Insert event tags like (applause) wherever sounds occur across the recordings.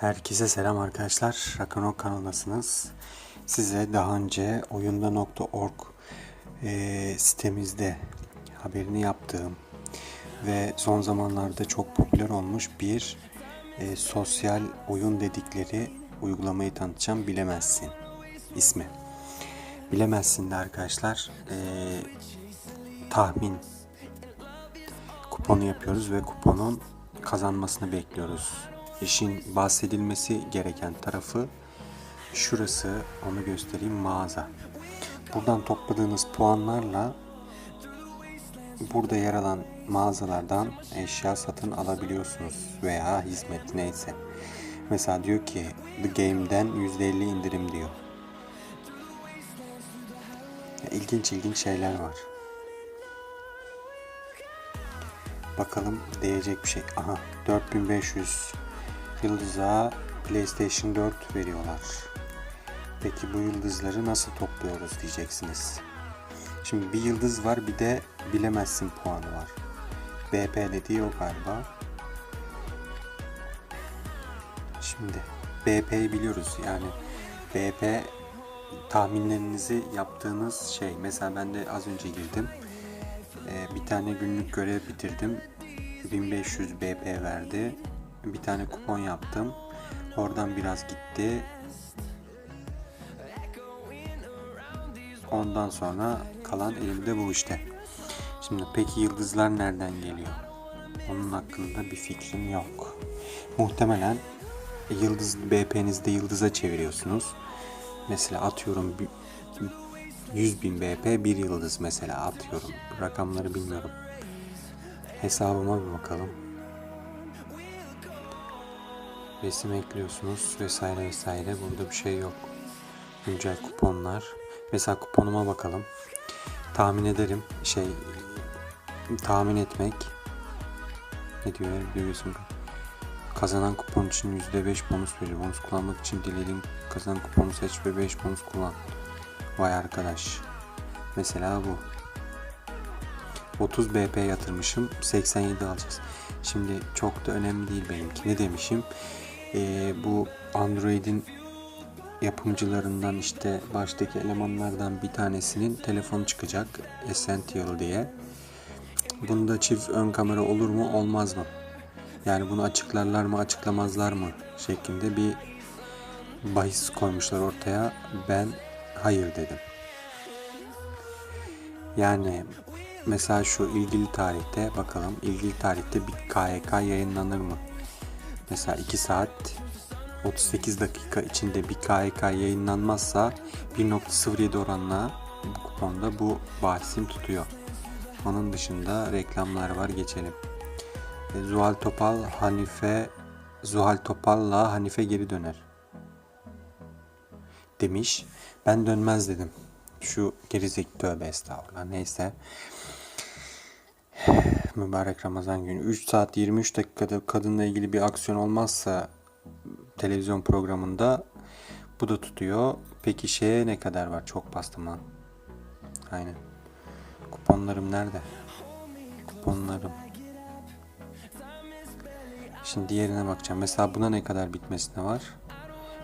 Herkese selam arkadaşlar. Rakanok kanalındasınız. Size daha önce oyunda.org e, sitemizde haberini yaptığım ve son zamanlarda çok popüler olmuş bir e, sosyal oyun dedikleri uygulamayı tanıtacağım. Bilemezsin ismi. Bilemezsin de arkadaşlar e, tahmin kuponu yapıyoruz ve kuponun kazanmasını bekliyoruz. İşin bahsedilmesi gereken tarafı şurası onu göstereyim mağaza. Buradan topladığınız puanlarla burada yer alan mağazalardan eşya satın alabiliyorsunuz veya hizmet neyse. Mesela diyor ki The Game'den %50 indirim diyor. Ya İlginç ilginç şeyler var. Bakalım değecek bir şey. Aha 4500 yıldıza PlayStation 4 veriyorlar. Peki bu yıldızları nasıl topluyoruz diyeceksiniz. Şimdi bir yıldız var bir de bilemezsin puanı var. BP dediği o galiba. Şimdi BP'yi biliyoruz yani BP tahminlerinizi yaptığınız şey. Mesela ben de az önce girdim. Ee, bir tane günlük görev bitirdim. 1500 BP verdi. Bir tane kupon yaptım. Oradan biraz gitti. Ondan sonra kalan elimde bu işte. Şimdi peki yıldızlar nereden geliyor? Onun hakkında bir fikrim yok. Muhtemelen yıldız BP'nizde yıldıza çeviriyorsunuz. Mesela atıyorum bir 100 bin BP bir yıldız mesela atıyorum. Rakamları bilmiyorum. Hesabıma bir bakalım. Resim ekliyorsunuz vesaire vesaire. Burada bir şey yok. Güncel kuponlar. Mesela kuponuma bakalım. Tahmin ederim. Şey tahmin etmek. Ne diyor? Biliyorsun. Kazanan kupon için %5 bonus verir. Bonus kullanmak için dilediğin kazanan kuponu seç ve 5 bonus kullan. Vay arkadaş. Mesela bu. 30 BP yatırmışım. 87 alacağız. Şimdi çok da önemli değil benimki. Ne demişim? Ee, bu Android'in yapımcılarından işte baştaki elemanlardan bir tanesinin telefonu çıkacak. Essential diye. Bunda çift ön kamera olur mu olmaz mı? Yani bunu açıklarlar mı açıklamazlar mı şeklinde bir bahis koymuşlar ortaya. Ben hayır dedim. Yani mesela şu ilgili tarihte bakalım ilgili tarihte bir KYK yayınlanır mı? Mesela 2 saat 38 dakika içinde bir KYK yayınlanmazsa 1.07 oranla bu kuponda bu bahisim tutuyor. Onun dışında reklamlar var geçelim. E, Zuhal Topal Hanife Zuhal Topal'la Hanife geri döner. Demiş. Ben dönmez dedim. Şu gerizek tövbe estağfurullah neyse. Mübarek Ramazan günü 3 saat 23 dakikada kadınla ilgili bir aksiyon olmazsa televizyon programında bu da tutuyor. Peki şeye ne kadar var? Çok bastım lan. Aynen. Kuponlarım nerede? Kuponlarım. Şimdi diğerine bakacağım. Mesela buna ne kadar bitmesine var?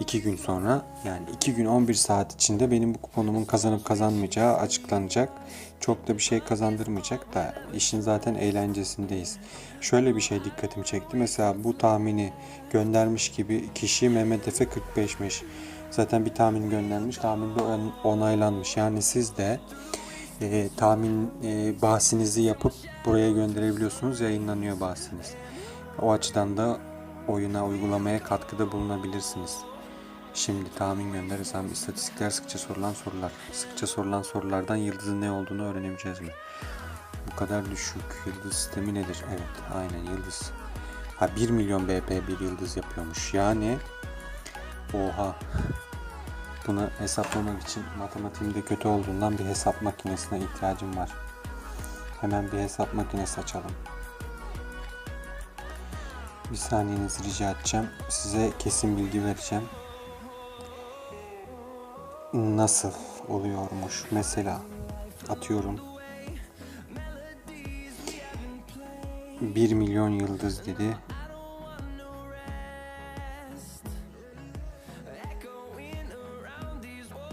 2 gün sonra yani 2 gün 11 saat içinde benim bu kuponumun kazanıp kazanmayacağı açıklanacak. Çok da bir şey kazandırmayacak da işin zaten eğlencesindeyiz. Şöyle bir şey dikkatimi çekti. Mesela bu tahmini göndermiş gibi kişi Mehmet Efe 45'miş. Zaten bir tahmin göndermiş. Tahmin de on- onaylanmış. Yani siz de e, tahmin e, bahsinizi yapıp buraya gönderebiliyorsunuz. Yayınlanıyor bahsiniz. O açıdan da oyuna, uygulamaya katkıda bulunabilirsiniz. Şimdi tahmin gönderirsem istatistikler sıkça sorulan sorular. Sıkça sorulan sorulardan yıldızın ne olduğunu öğrenebileceğiz mi? Bu kadar düşük yıldız sistemi nedir? Evet aynen yıldız. Ha 1 milyon BP bir yıldız yapıyormuş. Yani oha. Bunu hesaplamak için matematiğimde kötü olduğundan bir hesap makinesine ihtiyacım var. Hemen bir hesap makinesi açalım. Bir saniyenizi rica edeceğim. Size kesin bilgi vereceğim nasıl oluyormuş mesela atıyorum 1 milyon yıldız dedi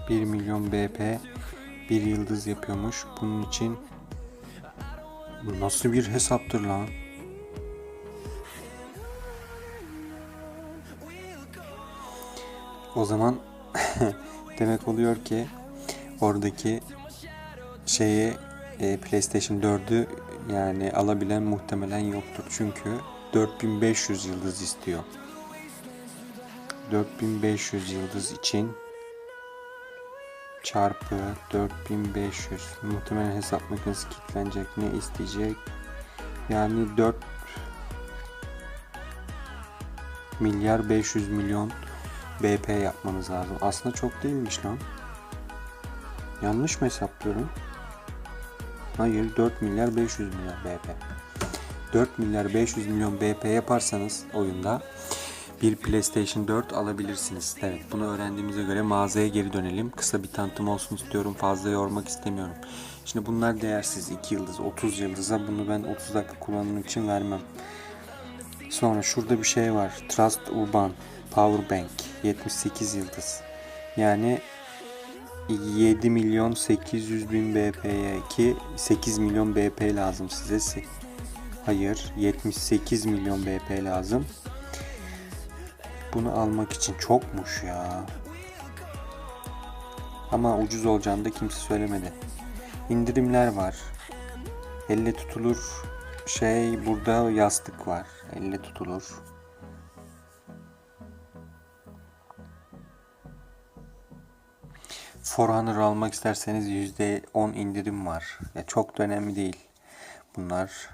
bir milyon BP bir yıldız yapıyormuş. Bunun için bu nasıl bir hesaptır lan? O zaman (laughs) demek oluyor ki oradaki şeyi e, PlayStation 4'ü yani alabilen muhtemelen yoktur. Çünkü 4500 yıldız istiyor. 4500 yıldız için çarpı 4500 muhtemelen hesap makinesi kilitlenecek ne isteyecek yani 4 milyar 500 milyon BP yapmanız lazım aslında çok değilmiş lan yanlış mı hesaplıyorum hayır 4 milyar 500 milyon BP 4 milyar 500 milyon BP yaparsanız oyunda bir PlayStation 4 alabilirsiniz. Evet bunu öğrendiğimize göre mağazaya geri dönelim. Kısa bir tanıtım olsun istiyorum. Fazla yormak istemiyorum. Şimdi bunlar değersiz. 2 yıldız, 30 yıldıza bunu ben 30 dakika kullanım için vermem. Sonra şurada bir şey var. Trust Urban Power Bank 78 yıldız. Yani 7 milyon 800 bin BP'ye ki 8 milyon BP lazım size. Hayır 78 milyon BP lazım. Bunu almak için çokmuş ya. Ama ucuz olacağını da kimse söylemedi. İndirimler var. Elle tutulur şey burada yastık var. Elle tutulur. Forerunner almak isterseniz %10 indirim var. Ya çok da önemli değil. Bunlar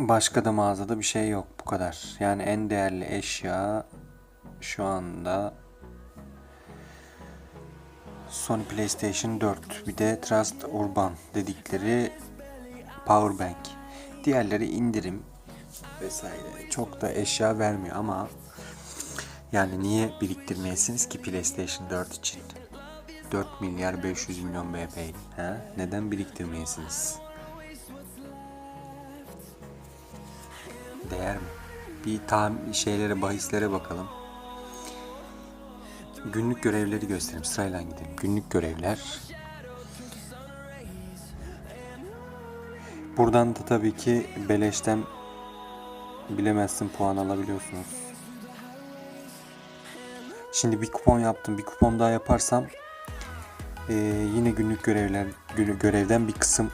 Başka da mağazada bir şey yok bu kadar. Yani en değerli eşya şu anda Sony PlayStation 4 bir de Trust Urban dedikleri Powerbank. Diğerleri indirim vesaire. Çok da eşya vermiyor ama yani niye biriktirmeyesiniz ki PlayStation 4 için? 4 milyar 500 milyon BP. Ha? Neden biriktirmeyesiniz? Değer mi? Bir tam şeylere, bahislere bakalım. Günlük görevleri göstereyim. Sırayla gidelim. Günlük görevler. Buradan da tabii ki beleşten bilemezsin puan alabiliyorsunuz. Şimdi bir kupon yaptım. Bir kupon daha yaparsam e, yine günlük görevler görevden bir kısım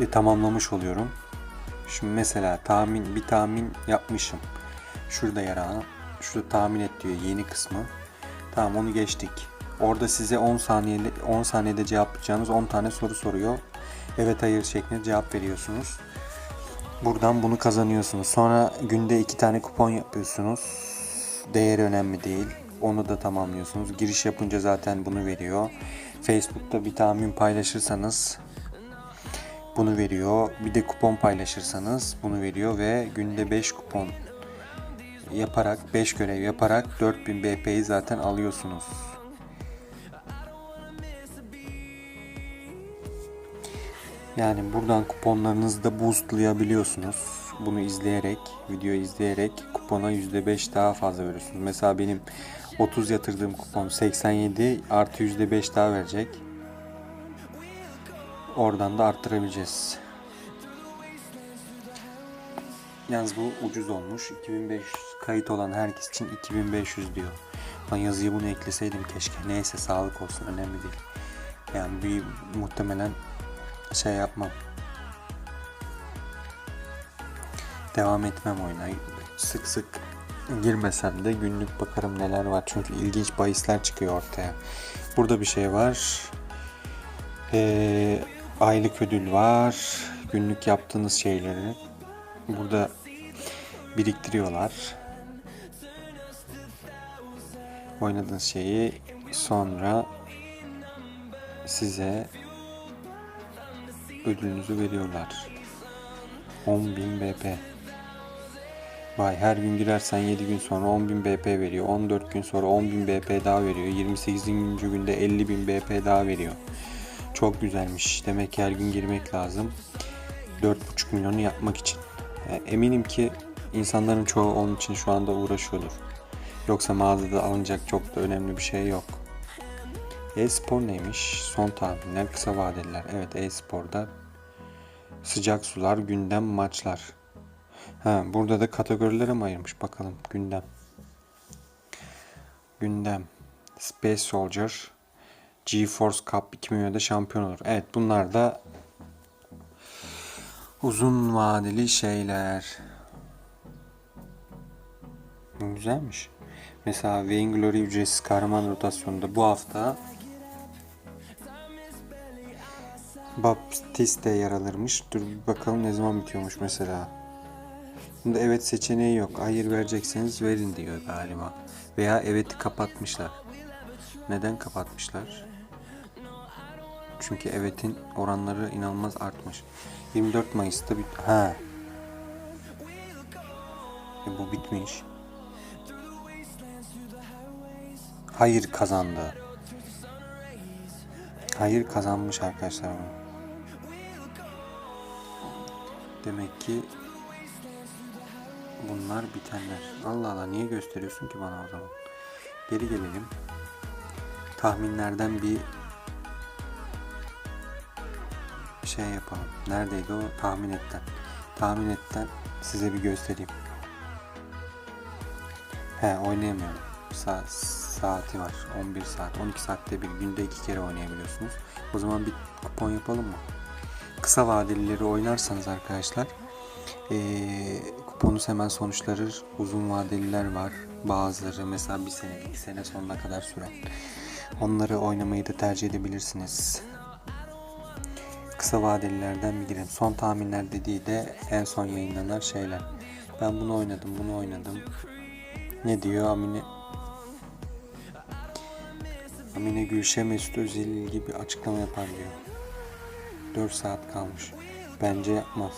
e, tamamlamış oluyorum. Şimdi mesela tahmin bir tahmin yapmışım. Şurada yer alan. Şurada tahmin et diyor yeni kısmı. Tamam onu geçtik. Orada size 10 saniyede 10 saniyede cevaplayacağınız 10 tane soru soruyor. Evet hayır şeklinde cevap veriyorsunuz. Buradan bunu kazanıyorsunuz. Sonra günde 2 tane kupon yapıyorsunuz. Değeri önemli değil. Onu da tamamlıyorsunuz. Giriş yapınca zaten bunu veriyor. Facebook'ta bir tahmin paylaşırsanız bunu veriyor. Bir de kupon paylaşırsanız bunu veriyor ve günde 5 kupon yaparak 5 görev yaparak 4000 BP'yi zaten alıyorsunuz. Yani buradan kuponlarınızı da boostlayabiliyorsunuz. Bunu izleyerek, video izleyerek kupona %5 daha fazla veriyorsunuz. Mesela benim 30 yatırdığım kupon 87 artı %5 daha verecek. Oradan da arttırabileceğiz. Yalnız bu ucuz olmuş. 2500 kayıt olan herkes için 2500 diyor. Ben yazıyı bunu ekleseydim keşke. Neyse sağlık olsun önemli değil. Yani bir muhtemelen şey yapmam. Devam etmem oyuna. Sık sık girmesem de günlük bakarım neler var. Çünkü ilginç bahisler çıkıyor ortaya. Burada bir şey var. Ee, aylık ödül var. Günlük yaptığınız şeyleri burada biriktiriyorlar. Oynadığınız şeyi sonra size ödülünüzü veriyorlar. 10.000 BP. Vay her gün girersen 7 gün sonra 10.000 BP veriyor. 14 gün sonra 10.000 BP daha veriyor. 28. günde 50.000 BP daha veriyor. Çok güzelmiş. Demek ki her gün girmek lazım. 4,5 milyonu yapmak için. Yani eminim ki insanların çoğu onun için şu anda uğraşıyordur. Yoksa mağazada alınacak çok da önemli bir şey yok. E-spor neymiş? Son tahminler, kısa vadeliler. Evet e-sporda sıcak sular, gündem, maçlar. Ha, burada da kategorilere mi ayırmış? Bakalım gündem. Gündem. Space Soldier. GeForce Cup 2020'de şampiyon olur. Evet bunlar da uzun vadeli şeyler. Güzelmiş. Mesela Vainglory ücretsiz kahraman rotasyonunda bu hafta Baptiste yer alırmış. Dur bir bakalım ne zaman bitiyormuş mesela. Bunda evet seçeneği yok. Hayır verecekseniz verin diyor galiba. Veya evet'i kapatmışlar. Neden kapatmışlar? Çünkü evet'in oranları inanılmaz artmış. 24 Mayıs'ta bit... Ha. E bu bitmiş. Hayır kazandı. Hayır kazanmış arkadaşlar bunu. Demek ki bunlar bitenler. Allah Allah niye gösteriyorsun ki bana o zaman? Geri gelelim. Tahminlerden bir şey yapalım. Neredeydi o? Tahmin etten. Tahmin etten size bir göstereyim. He oynayamıyorum. Sa- saati var. 11 saat. 12 saatte bir günde iki kere oynayabiliyorsunuz. O zaman bir kupon yapalım mı? Kısa vadelileri oynarsanız arkadaşlar ee, kuponunuz hemen sonuçlanır. Uzun vadeliler var. Bazıları mesela bir senelik sene sonuna kadar süren. Onları oynamayı da tercih edebilirsiniz. Kısa vadelilerden bir girelim. Son tahminler dediği de en son yayınlanan şeyler. Ben bunu oynadım, bunu oynadım. Ne diyor Amine? Amine Gülşe Mesut Özil gibi açıklama yapar diyor. 4 saat kalmış. Bence yapmaz.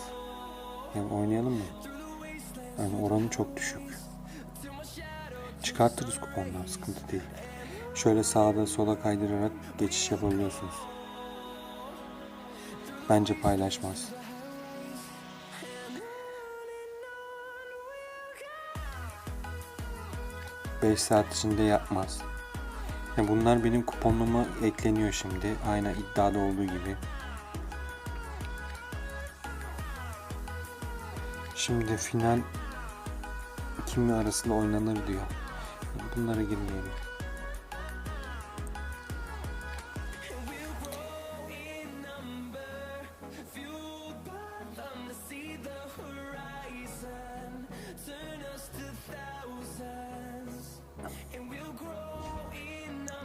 Yani oynayalım mı? Yani oranı çok düşük. Çıkartırız kupondan sıkıntı değil. Şöyle sağda sola kaydırarak geçiş yapabiliyorsunuz. Bence paylaşmaz. Beş saat içinde yapmaz. Ya bunlar benim kuponuma ekleniyor şimdi. Aynen iddiada olduğu gibi. Şimdi final kimi arasında oynanır diyor. Bunlara girmeyelim.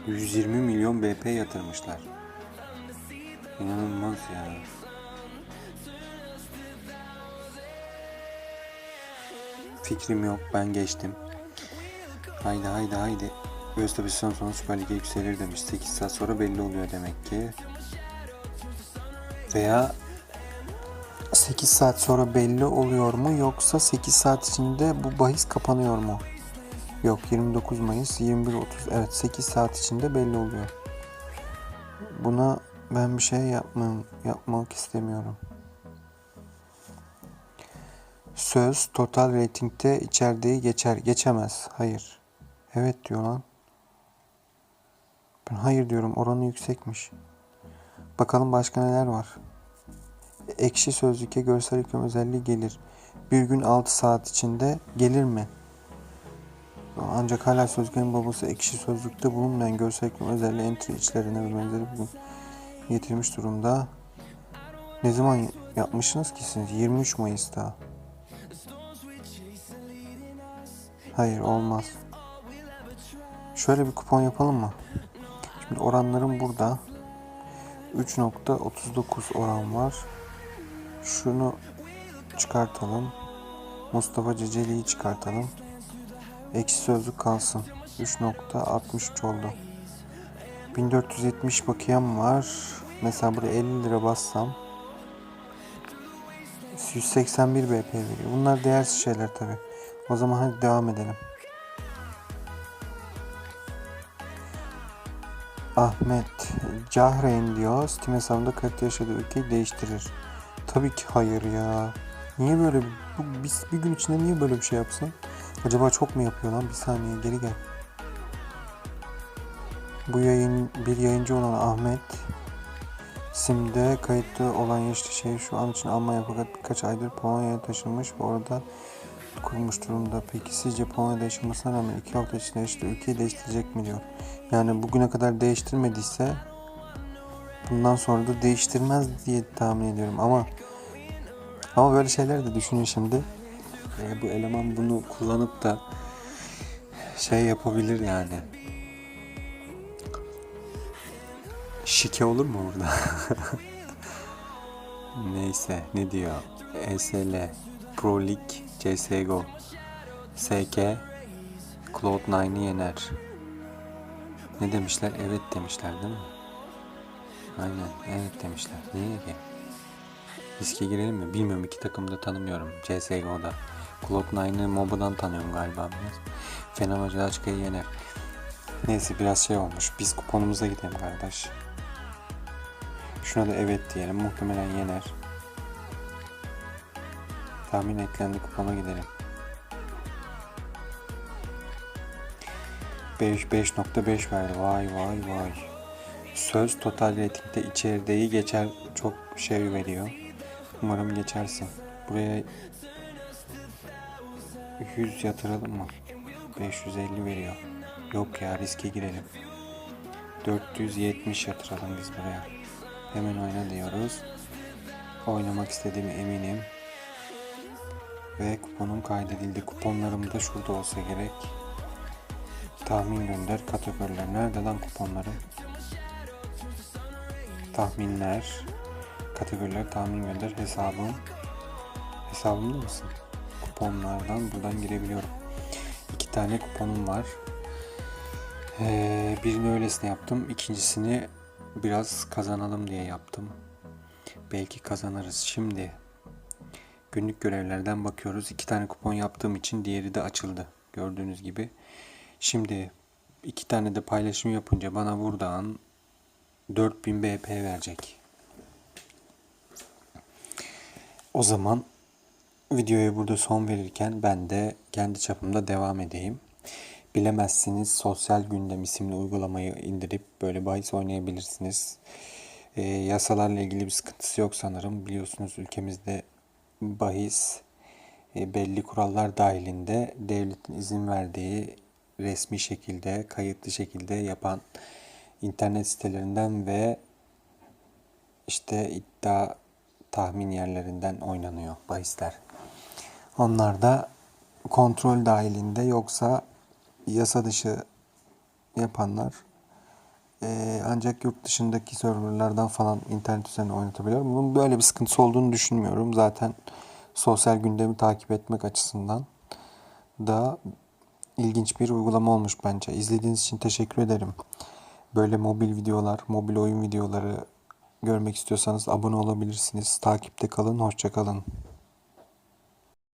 ...120 milyon BP yatırmışlar. İnanılmaz ya. Fikrim yok. Ben geçtim. Haydi haydi haydi. Göztepe sezon sonu Süper Lig'e yükselir demiş. 8 saat sonra belli oluyor demek ki. Veya 8 saat sonra belli oluyor mu yoksa 8 saat içinde bu bahis kapanıyor mu? Yok 29 Mayıs 21.30 evet 8 saat içinde belli oluyor. Buna ben bir şey yapmam, yapmak istemiyorum. Söz total ratingde içerdiği geçer. Geçemez. Hayır. Evet diyor lan. Ben hayır diyorum. Oranı yüksekmiş. Bakalım başka neler var. Ekşi sözlüke görsel yüklem özelliği gelir. Bir gün 6 saat içinde gelir mi? Ancak hala sözlüklerin babası ekşi sözlükte bulunmayan görsel yüklem özelliği entry içlerine ve benzeri bugün getirmiş durumda. Ne zaman yapmışsınız ki siz? 23 Mayıs'ta. Hayır olmaz. Şöyle bir kupon yapalım mı? Şimdi oranlarım burada. 3.39 oran var. Şunu çıkartalım. Mustafa Ceceli'yi çıkartalım. Eksi sözlük kalsın. 3.63 oldu. 1470 bakiyem var. Mesela buraya 50 lira bassam 181 BP veriyor. Bunlar değersiz şeyler tabi. O zaman hadi devam edelim. Ahmet Cahreyn diyor. Steam hesabında kayıtlı yaşadığı ülkeyi değiştirir. Tabii ki hayır ya. Niye böyle bu, bir, bir gün içinde niye böyle bir şey yapsın? Acaba çok mu yapıyor lan? Bir saniye geri gel. Bu yayın bir yayıncı olan Ahmet Sim'de kayıtlı olan yaşlı şey şu an için Almanya fakat birkaç aydır Polonya'ya taşınmış ve orada kurmuş durumda. Peki sizce Polonya'da yaşamasına rağmen iki hafta içinde yaşlı ülkeyi değiştirecek mi diyor. Yani bugüne kadar değiştirmediyse bundan sonra da değiştirmez diye tahmin ediyorum ama ama böyle şeyler de düşünün şimdi. Ee, bu eleman bunu kullanıp da şey yapabilir yani. Şike olur mu burada? (laughs) Neyse ne diyor? ESL, Pro League, CSGO, SK, Cloud9'ı yener. Ne demişler? Evet demişler değil mi? Aynen evet demişler. Niye ki? Riske girelim mi? Bilmiyorum iki takımı da tanımıyorum CSGO'da. Cloud9'ı MOBA'dan tanıyorum galiba biraz. Fenerbahçe Açka'yı yener. Neyse biraz şey olmuş. Biz kuponumuza gidelim kardeş. Şuna da evet diyelim. Muhtemelen yener. Tahmin eklendi kupona gidelim. 5 5.5 verdi. Vay vay vay. Söz total ratingde içerideyi geçer çok şey veriyor. Umarım geçersin. Buraya 100 yatıralım mı? 550 veriyor. Yok ya riske girelim. 470 yatıralım biz buraya. Hemen oyna diyoruz. Oynamak istediğime eminim. Ve kuponum kaydedildi. Kuponlarım da şurada olsa gerek. Tahmin gönder kategoriler. Nerede lan kuponlarım? Tahminler. Kategoriler tahmin gönder hesabım. Hesabımda mısın? Kuponlardan buradan girebiliyorum. İki tane kuponum var. Ee, birini öylesine yaptım. İkincisini biraz kazanalım diye yaptım. Belki kazanırız. Şimdi günlük görevlerden bakıyoruz. İki tane kupon yaptığım için diğeri de açıldı. Gördüğünüz gibi. Şimdi iki tane de paylaşım yapınca bana buradan 4000 BP verecek. O zaman videoya burada son verirken ben de kendi çapımda devam edeyim. Bilemezsiniz Sosyal Gündem isimli uygulamayı indirip böyle bahis oynayabilirsiniz. Ee, yasalarla ilgili bir sıkıntısı yok sanırım. Biliyorsunuz ülkemizde bahis e, belli kurallar dahilinde devletin izin verdiği resmi şekilde, kayıtlı şekilde yapan internet sitelerinden ve işte iddia tahmin yerlerinden oynanıyor bahisler. Onlar da kontrol dahilinde yoksa yasa dışı yapanlar eee, ancak yurt dışındaki serverlardan falan internet üzerinden oynatabiliyor. Bunun böyle bir sıkıntısı olduğunu düşünmüyorum. Zaten sosyal gündemi takip etmek açısından da ilginç bir uygulama olmuş bence. İzlediğiniz için teşekkür ederim. Böyle mobil videolar, mobil oyun videoları görmek istiyorsanız abone olabilirsiniz. Takipte kalın, hoşça kalın.